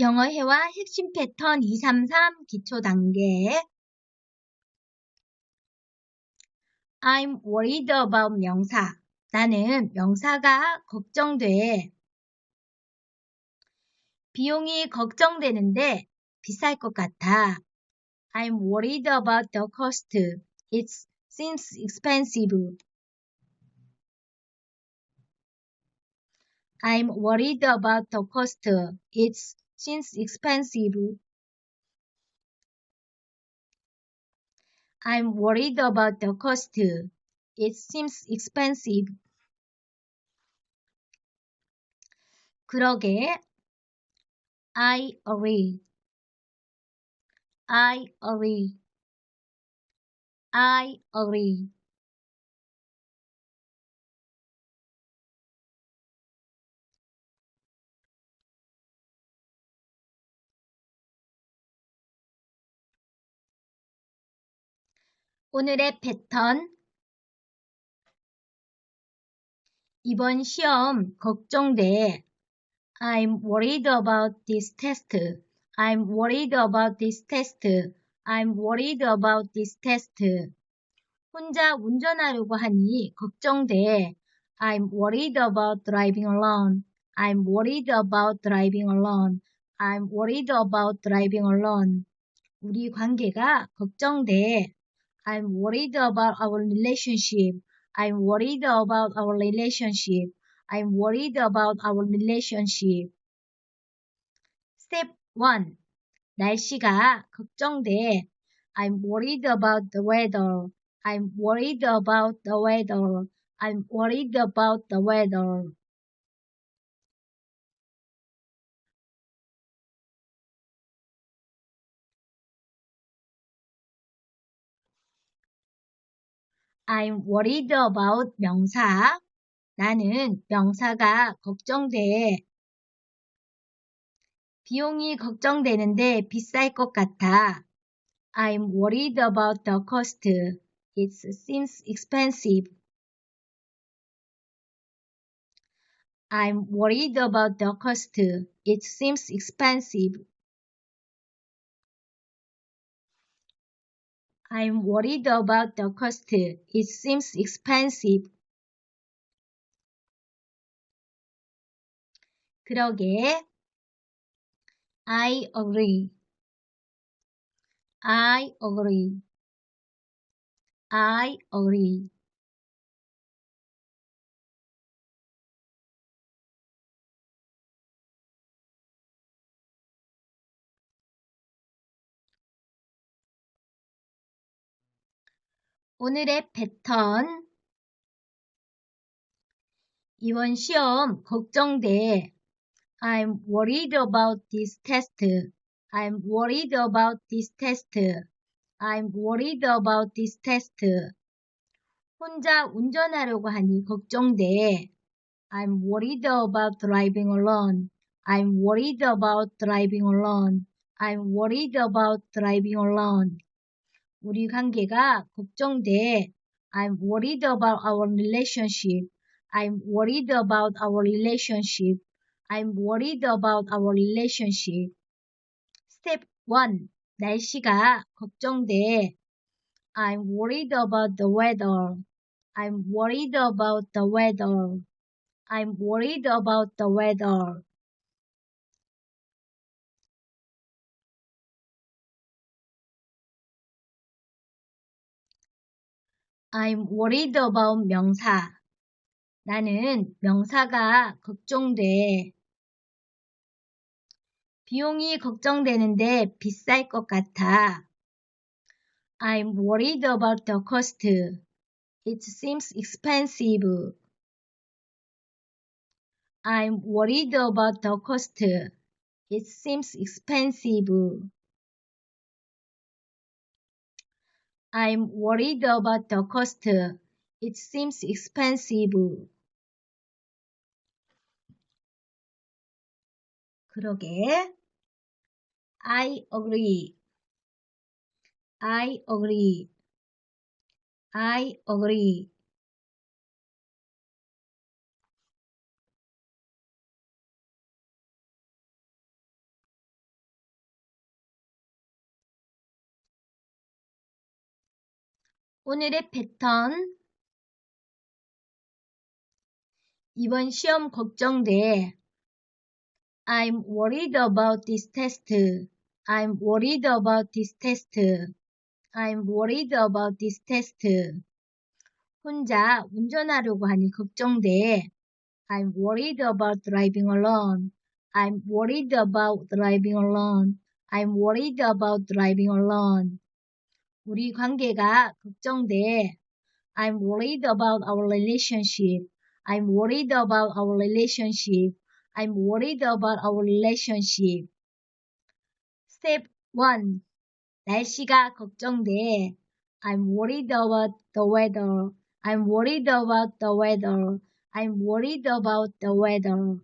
영어 회화 핵심 패턴 233 기초 단계 I'm worried about 명사. 나는 명사가 걱정돼. 비용이 걱정되는데 비쌀 것 같아. I'm worried about the cost. It seems expensive. I'm worried about the cost. It's seems expensive. I'm worried about the cost. It seems expensive. 그러게. I agree. I agree. I agree. 오늘의 패턴 이번 시험 걱정돼. I'm worried about this test. I'm worried about this test. I'm worried about this test. 혼자 운전하려고 하니 걱정돼. I'm worried about driving alone. I'm worried about driving alone. I'm worried about driving alone. 우리 관계가 걱정돼. I'm worried about our relationship. I'm worried about our relationship. I'm worried about our relationship. Step 1. 날씨가 걱정돼. I'm worried about the weather. I'm worried about the weather. I'm worried about the weather. I'm worried about 명사. 나는 명사가 걱정돼. 비용이 걱정되는데 비쌀 것 같아. I'm worried about the cost. It seems expensive. I'm worried about the cost. It seems expensive. I'm worried about the cost. It seems expensive. 그러게. I agree. I agree. I agree. 오늘의 패턴 이번 시험 걱정돼. I'm worried about this test. I'm worried about this test. I'm worried about this test. 혼자 운전하려고 하니 걱정돼. I'm worried about driving alone. I'm worried about driving alone. I'm worried about driving alone. 우리 관계가 걱정돼. I'm worried about our relationship. I'm worried about our relationship. I'm worried about our relationship. Step 1. 날씨가 걱정돼. I'm worried about the weather. I'm worried about the weather. I'm worried about the weather. I'm worried about 명사. 나는 명사가 걱정돼. 비용이 걱정되는데 비쌀 것 같아. I'm worried about the cost. It seems expensive. I'm worried about the cost. It seems expensive. I'm worried about the cost. It seems expensive. 그러게. I agree. I agree. I agree. 오늘의 패턴 이번 시험 걱정돼. I'm worried about this test. I'm worried about this test. I'm worried about this test. 혼자 운전하려고 하니 걱정돼. I'm worried about driving alone. I'm worried about driving alone. I'm worried about driving alone. 우리 관계가 걱정돼. I'm worried about our relationship. I'm worried about our relationship. I'm worried about our relationship. Step 1. 날씨가 걱정돼. I'm worried about the weather. I'm worried about the weather. I'm worried about the weather.